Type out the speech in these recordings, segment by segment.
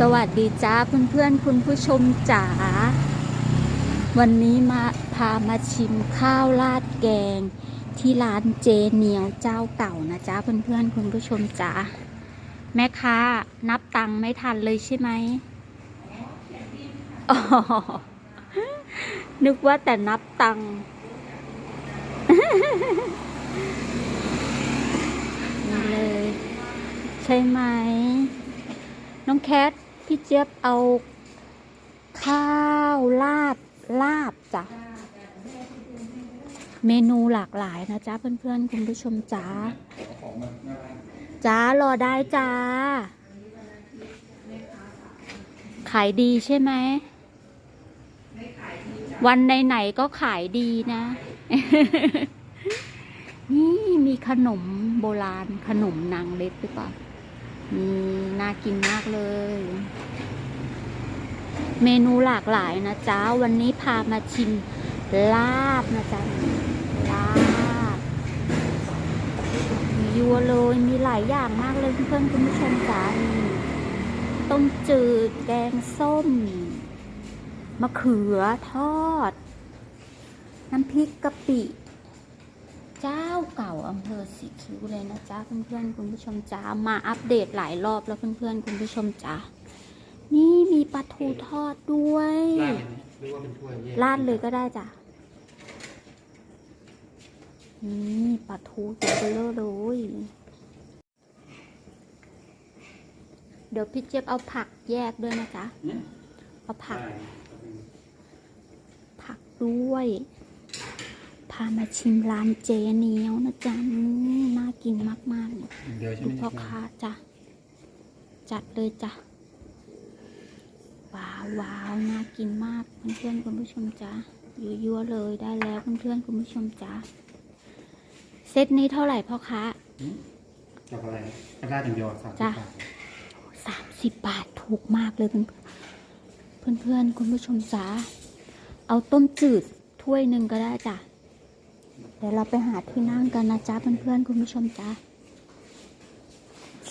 สวัสดีจ้าเพื่อนๆคุณผู้ชมจ๋าวันนี้มาพามาชิมข้าวราดแกง ที่ร้านเจเนียวเจ้าเก่านะจ้าเพื่อนๆคุณผู้ชมจ๋าแม่ค้านับตังค์ไม่ทันเลยใช่ไหมนึกว่าแต่นับตังค์นี่เลย ใช่ไหม น้องแคท พี่เจี๊ยบเอาข้าวลาบลาบจ้ะ เมนูหลากหลายนะจ๊ะเพื่อนๆคุณผู้ชมจ๋าจ้ารอได้จ้า ขายดีใช่ไหม วันไหนๆก็ขายดีนะ นี่มีขนมโบราณขนมนางเล็ดหรือเปล่า นี่น่ากินมากเลย เมนูหลากหลายนะจ๊ะ วันนี้พามาชิมลาบนะจ๊ะลาบยัวเลยมีหลายอย่างมากเลยเพื่อนคุณผู้ชมจ๋าต้มจืดแกงส้ม มะเขือทอด น้ำพริกกะปิ เจ้าเก่าอำเภอสีคิ้วเลยนะจ๊ะเพื่อนๆคุณผู้ชมจ๋ามาอัปเดตหลายรอบแล้วเพื่อนๆคุณผู้ชมจ๋านี่มีปลาทูทอดด้วยราดเลยไหมหรือว่าเป็นถ้วยแยกราดเลยก็ได้จ้ะนี่ปลาทูตัวเบลอเลยเดี๋ยวพี่เจี๊ยบเอาผักแยกด้วยนะจ๊ะเนี่ยเอาผัก ได้ผักด้วย พามาชิมร้านเจเหนียวนะจ๊ะนี่น่ากินมากๆเลยเดี๋ยวใช่ดูไหมพ่อค้าจ้ะจัดเลยจ้ะว้าวว้าวน่ากินมากเพื่อนๆคุณผู้ชมจ้ะยั่วๆเลยได้แล้วเพื่อนๆคุณผู้ชมจ้ะเซตนี้เท่าไหร่พ่อค้าอืมจับอะไรกระดาษอย่างเดียวสามสิจ้ะบบาทสามสิบบาทถูกมากเลยเพื่อนเพื่อนเพื่อนๆคุณผู้ชมจ้าเอาต้มจืดถ้วยหนึ่งก็ได้จ้ะ เดี๋ยวเราไปหาที่นั่งกันนะจ๊ะเพื่อนๆคุณผู้ชมจ้า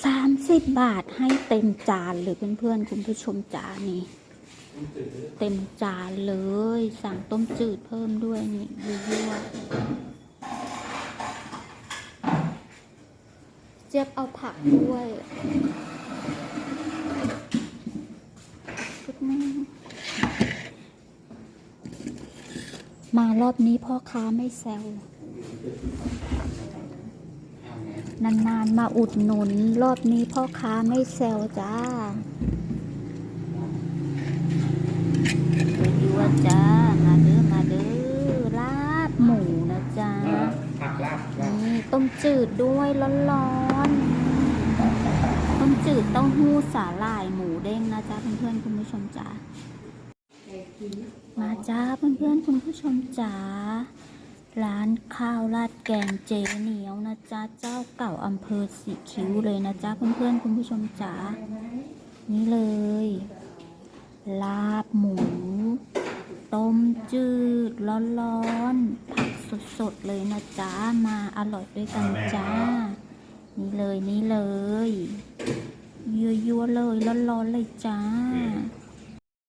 สามสิบบาทให้เต็มจานเลยเพื่อนเพื่อนๆคุณผู้ชมจ้านี่ เต็มจานเลย สั่งต้มจืดเพิ่มด้วยนี่ยั่วๆเจี๊ยบเอาผักด้วยชุดนึง มารอบนี้พ่อค้าไม่แซว นานๆมาอุดหนุน รอบนี้พ่อค้าไม่แซวจ้าดูว่าจ้า มาเด้อ มาเด้อ ลาบหมูนะจ้า นี่ต้มจืดด้วยร้อนๆ ต้มจืดเต้าหู้สาหร่ายหมูเด้งนะจ๊ะเพื่อนๆคุณผู้ชมจ๋า มาจ้าเพื่อนๆคุณผู้ชมจ๋าร้านข้าวราดแกงเจเหนียวนะจ๊ะเจ้าเก่าอำเภอสีคิ้วเลยนะจ๊ะเพื่อนๆคุณผู้ชมจ๋านี่เลย ลาบหมู ต้มจืดร้อนๆผักสดๆเลยนะจ๊ะมาอร่อยด้วยกันจ้า นี่เลยนี่เลยยั่วๆเลยร้อนๆเลยจ้า